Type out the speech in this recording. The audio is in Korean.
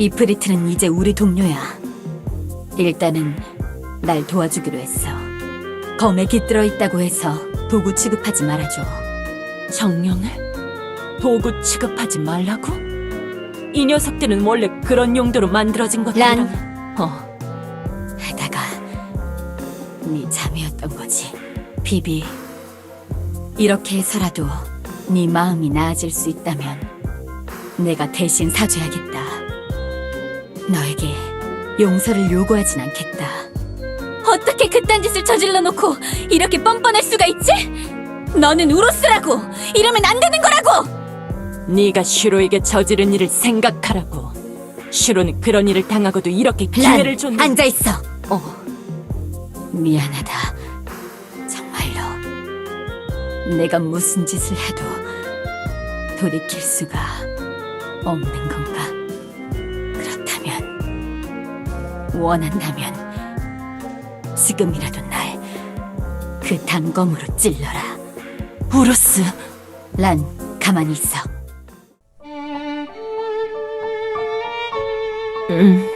이프리트는 이제 우리 동료야. 일단은 날 도와주기로 했어. 검에 깃들어 있다고 해서 도구 취급하지 말아줘. 정령을 도구 취급하지 말라고? 이 녀석들은 원래 그런 용도로 만들어진 것들이랑 란. 어, 하다가 네 잠이었던 거지. 비비. 이렇게 해서라도 네 마음이 나아질 수 있다면 내가 대신 사줘야겠다. 너에게 용서를 요구하진 않겠다. 어떻게 그딴 짓을 저질러 놓고 이렇게 뻔뻔할 수가 있지? 너는 우로스라고! 이러면 안 되는 거라고! 네가 슈로에게 저지른 일을 생각하라고. 슈로는 그런 일을 당하고도 이렇게 기회를 줬는데 앉아있어! 어, 미안하다. 정말로. 내가 무슨 짓을 해도 돌이킬 수가 없는 건가? 원한다면, 지금이라도 날 그 단검으로 찔러라. 우로스. 란, 가만히 있어. 음,